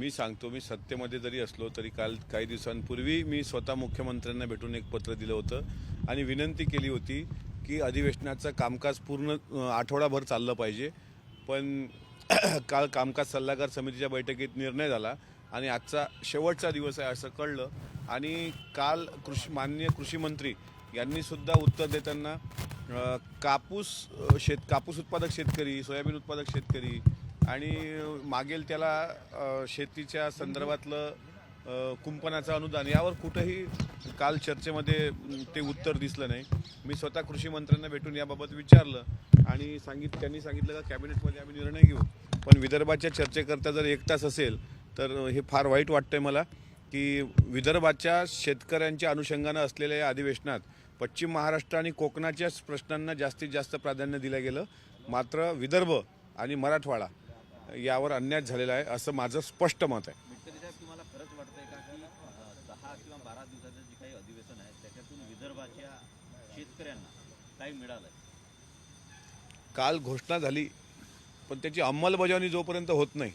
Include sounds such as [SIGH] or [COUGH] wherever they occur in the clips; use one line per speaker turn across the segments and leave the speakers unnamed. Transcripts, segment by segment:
मी सांगतो मी सत्तेमध्ये जरी असलो तरी काल काही दिवसांपूर्वी मी स्वतः मुख्यमंत्र्यांना भेटून एक पत्र दिलं होतं आणि विनंती केली होती की अधिवेशनाचं कामकाज पूर्ण आठवडाभर चाललं पाहिजे. पण [CLEARS THROAT] काल कामकाज सल्लागार समितीच्या बैठकीत निर्णय झाला आणि आजचा शेवटचा दिवस आहे असं कळलं. आणि काल कृषी माननीय कृषी मंत्री उत्तर देताना कापूस शेत कापूस उत्पादक शेतकरी सोयाबीन उत्पादक शेतकरी आणि मागेल त्याला शेतीच्या संदर्भातलं कुंपणाचं अनुदान. यावर कुठंही काल चर्चेमध्ये ते उत्तर दिसलं नाही. मी स्वतः कृषी मंत्र्यांना भेटून याबाबत विचारलं आणि सांगित त्यांनी सांगितलं का कॅबिनेटमध्ये आम्ही निर्णय घेऊ. पण विदर्भाच्या चर्चेकरता जर एक तास असेल तर हे फार वाईट वाटतंय मला की विदर्भाच्या शेतकऱ्यांच्या अनुषंगानं असलेल्या या अधिवेशनात पश्चिम महाराष्ट्र आणि कोकणाच्याच प्रश्नांना जास्तीत जास्त प्राधान्य दिलं गेलं. मात्र विदर्भ आणि मराठवाडा यावर अन्याय झालेला आहे असं माझं स्पष्ट मत आहे.
मिटकरी साहेब तुम्हाला खरंच वाटतंय का की अं, दहा किंवा बारा दिवसाचं जे काही अधिवेशन आहे त्याच्यातून विदर्भाच्या शेतकऱ्यांना काही मिळालंय?
काल घोषणा झाली पण त्याची अंमलबजावणी जोपर्यंत होत नाही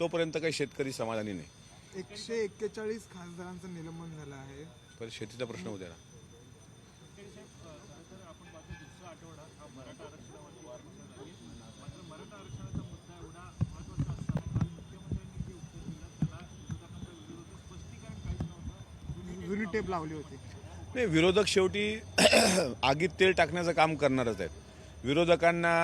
तोपर्यंत काही शेतकरी समाधानी नाही.
एकशे एक्केचाळीस खासदारांचं निलंबन झालं आहे.
पण शेतीचा प्रश्न उद्या
जुनी टेप लावली होती.
नाही विरोधक शेवटी [CLEARS THROAT] आगीत तेल टाकण्याचं काम करणारच आहेत. विरोधकांना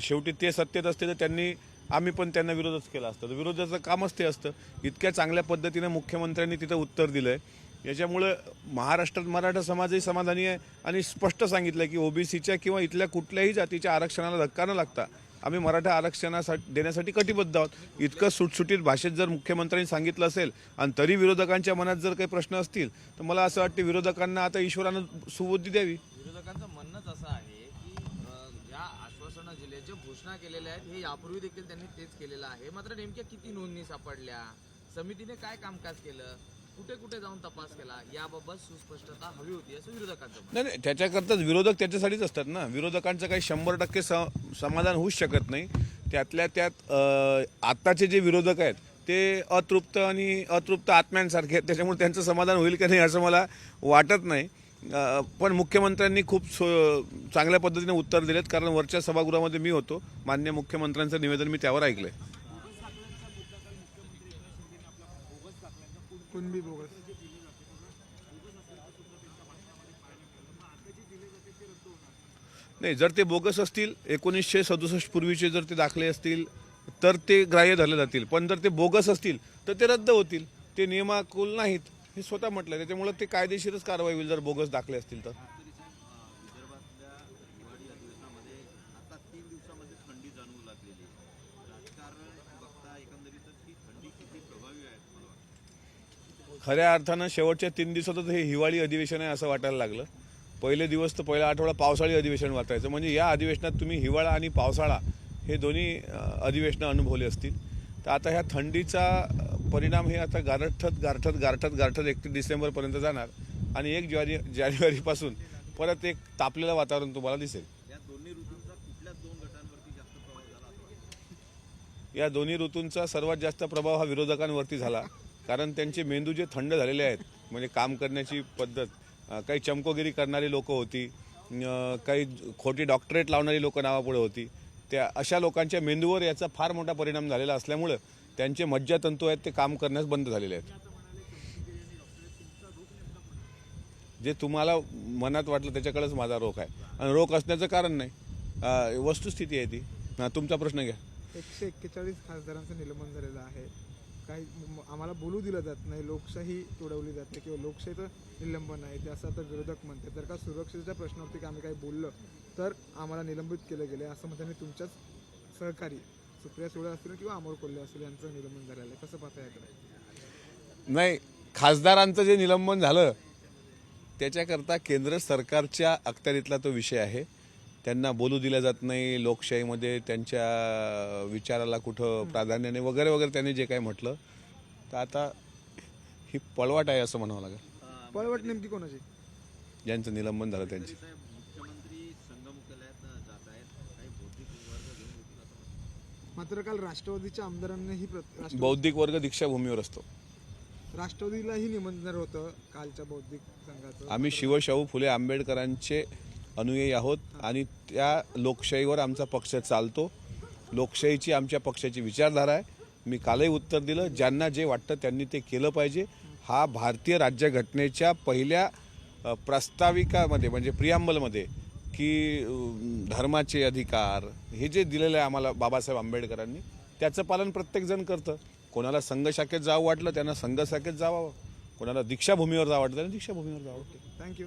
शेवटी ते सत्तेत असते तर त्यांनी आम्ही पण त्यांना विरोधच केला असतं. तर विरोधाचं कामच ते असतं. इतक्या चांगल्या पद्धतीने मुख्यमंत्र्यांनी तिथं उत्तर दिलं आहे याच्यामुळं महाराष्ट्रात मराठा समाजही समाधानी आहे आणि स्पष्ट सांगितलं की ओबीसीच्या किंवा इथल्या कुठल्याही जातीच्या आरक्षणाला धक्का न लागता आम्ही मराठा आरक्षणासाठी देण्यासाठी कटिबद्ध आहोत. इतकं सुटसुटीत भाषेत जर मुख्यमंत्र्यांनी सांगितलं असेल आणि तरी विरोधकांच्या मनात जर काही प्रश्न असतील तर मला असं वाटतं विरोधकांना आता ईश्वरानं सुबुद्धी द्यावी.
विरोधकांचं म्हणणंच असं आहे की अ, ज्या आश्वासनं जिल्ह्याच्या घोषणा केलेल्या आहेत हे यापूर्वी देखील त्यांनी तेच केलेलं आहे. मात्र नेमक्या किती नोंदणी सापडल्या? समितीने काय कामकाज केलं? कुठे कुठे जाऊन तपास केला याबाबत सुस्पष्टता हवी होती असं विरोधकांचं
नाही नाही त्याच्याकरताच विरोधक त्याच्यासाठीच असतात ना. विरोधकांचं काही शंभर टक्के स- समाधान होऊच शकत नाही. त्यातल्या त्यात आत्ताचे जे विरोधक आहेत ते अतृप्त आणि अतृप्त आत्म्यांसारखे आहेत. त्याच्यामुळे त्यांचं समाधान होईल का नाही असं मला वाटत नाही. पण मुख्यमंत्र्यांनी खूप सो चांगल्या पद्धतीने उत्तर दिलेत. कारण वरच्या सभागृहामध्ये मी होतो. मान्य मुख्यमंत्र्यांचं निवेदन मी त्यावर ऐकलं आहे
कुणबी बोगस
नाही जर ते बोगस असतील एकोणीसशे सदुसष्ट पूर्वीचे जर ते दाखले असतील तर ते ग्राह्य धरले जातील. पण जर ते बोगस असतील तर ते रद्द होतील. ते नियमाकुल नाहीत हे स्वतः म्हटलं त्याच्यामुळं ते कायदेशीरच कारवाई होईल जर बोगस दाखले असतील तर
विदर्भातल्या हिवाळी अधिवेशनामध्ये आता तीन दिवसामध्ये थंडी जाणवू लागलेली आहे राजकारण बघता एकंदरीतच ही थंडी किती प्रभावी आहे तुम्हाला वाटतं
खऱ्या अर्थानं शेवटच्या तीन दिवसातच हे हिवाळी अधिवेशन आहे असं वाटायला लागलं. पहिले दिवस तर पहिला आठवडा पावसाळी अधिवेशन वाटायचं. म्हणजे या अधिवेशनात तुम्ही हिवाळा आणि पावसाळा हे दोन्ही अधिवेशनं अनुभवले असतील. तर आता ह्या थंडीचा परिणाम हे आता गारठत गारठत गारठत गारठत एकतीस डिसेंबरपर्यंत जाणार. आणि एक जानेवारी जानेवारीपासून परत एक तापलेलं वातावरण तुम्हाला दिसेल.
या दोन्ही ऋतूंचा कुठल्या दोन गटांवरती जास्त प्रभाव झाला? असं वाटतं
या दोन्ही ऋतूंचा सर्वात जास्त प्रभाव हा विरोधकांवरती झाला. कारण त्यांचे मेंदू जे थंड झालेले आहेत म्हणजे काम करण्याची पद्धत काही चमकोगिरी करणारी लोक होती काही खोटी डॉक्टरेट लावणारी लोक नावापुढे होती त्या अशा लोकांच्या मेंदूवर याचा फार मोठा परिणाम झालेला असल्यामुळं त्यांचे मज्जातंतू आहेत ते काम करण्यास बंद झालेले आहेत. जे तुम्हाला मनात वाटलं त्याच्याकडेच माझा रोख आहे. आणि रोख असण्याचं कारण नाही. वस्तुस्थिती आहे ती. तुमचा प्रश्न घ्या.
एकशे एक्केचाळीस खासदारांचं निलंबन झालेलं आहे. काही आम्हाला बोलू दिलं जात नाही लोकशाही तोडवली जाते किंवा लोकशाहीचं निलंबन आहे ते असं आता विरोधक म्हणते जर का सुरक्षेच्या प्रश्नावरती की आम्ही काही बोललं तर आम्हाला निलंबित केलं गेलं असं म्हणताना तुमच्याच सहकारी सुप्रिया सुळे असतील किंवा अमोल कोल्हे असतील यांचं निलंबन झालेलं आहे. कसं पाहता याकडे?
नाही खासदारांचं जे निलंबन झालं त्याच्याकरता केंद्र सरकारच्या अखत्यारीतला तो विषय आहे. त्यांना बोलू दिलं जात नाही लोकशाहीमध्ये त्यांच्या विचाराला कुठं प्राधान्य नाही वगैरे वगैरे त्यांनी जे काही म्हटलं. तर आता ही पळवाट आहे असं म्हणावं लागेल.
पळवट नेमकी कोणाची?
ज्यांचं निलंबन झालं त्यांची.
मात्र काल राष्ट्रवादीच्या आमदारांनीही प्र- राष्ट्रवादी
बौद्धिक वर्ग दीक्षाभूमीवर असतो.
राष्ट्रवादीलाही निमंत्रण होतं कालच्या बौद्धिक संघाचं.
आम्ही शिवशाहू फुले आंबेडकरांचे अनुयायी आहोत आणि त्या लोकशाहीवर आमचा पक्ष चालतो. लोकशाहीची आमच्या पक्षाची विचारधारा आहे. मी कालही उत्तर दिलं ज्यांना जे वाटतं त्यांनी ते केलं पाहिजे. हा भारतीय राज्यघटनेच्या पहिल्या प्रस्ताविकामध्ये प्रास्ताविकामध्ये म्हणजे प्रियांबलमध्ये की धर्माचे अधिकार हे जे दिलेलं आहे आम्हाला बाबासाहेब आंबेडकरांनी त्याचं पालन प्रत्येकजण करतं. कोणाला संघशाखेत जावं वाटलं त्यांना संघशाखेत जावं. कोणाला दीक्षाभूमीवर जावं वाटलं त्यांना दीक्षाभूमीवर जावं
थँक्यू